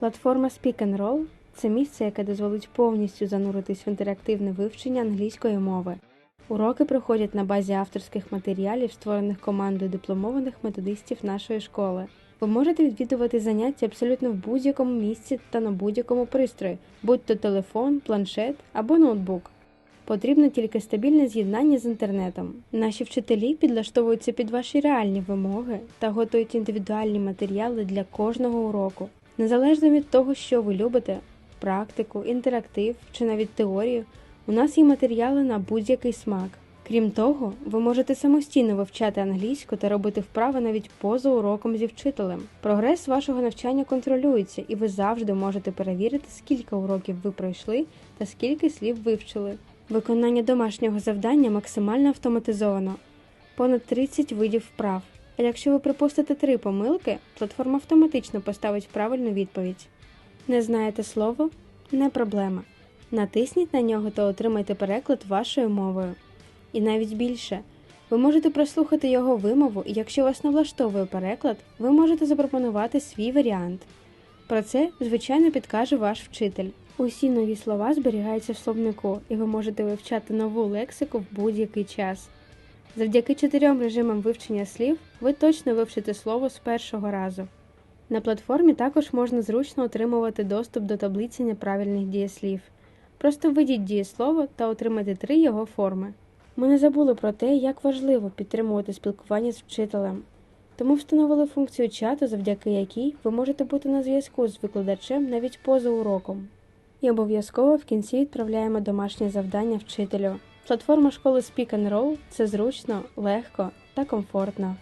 Платформа Speak and Roll – це місце, яке дозволить повністю зануритись в інтерактивне вивчення англійської мови. Уроки проходять на базі авторських матеріалів, створених командою дипломованих методистів нашої школи. Ви можете відвідувати заняття абсолютно в будь-якому місці та на будь-якому пристрої, будь то телефон, планшет або ноутбук. Потрібно тільки стабільне з'єднання з інтернетом. Наші вчителі підлаштовуються під ваші реальні вимоги та готують індивідуальні матеріали для кожного уроку. Незалежно від того, що ви любите практику, інтерактив чи навіть теорію, у нас є матеріали на будь-який смак. Крім того, ви можете самостійно вивчати англійську та робити вправи навіть поза уроком зі вчителем. Прогрес вашого навчання контролюється, і ви завжди можете перевірити, скільки уроків ви пройшли та скільки слів вивчили. Виконання домашнього завдання максимально автоматизовано. Понад 30 видів вправ. А якщо ви припустите три помилки, платформа автоматично поставить правильну відповідь. Не знаєте слово? Не проблема. Натисніть на нього та отримайте переклад вашою мовою. І навіть більше. Ви можете прослухати його вимову, і якщо вас не влаштовує переклад, ви можете запропонувати свій варіант. Про це, звичайно, підкаже ваш вчитель. Усі нові слова зберігаються в словнику, і ви можете вивчати нову лексику в будь-який час. Завдяки чотирьом режимам вивчення слів ви точно вивчите слово з першого разу. На платформі також можна зручно отримувати доступ до таблиці неправильних дієслів. Просто введіть дієслово та отримайте три його форми. Ми не забули про те, як важливо підтримувати спілкування з вчителем. Тому встановили функцію чату, завдяки якій ви можете бути на зв'язку з викладачем навіть поза уроком. І обов'язково в кінці відправляємо домашнє завдання вчителю. Платформа школи Speak and Roll – це зручно, легко та комфортно.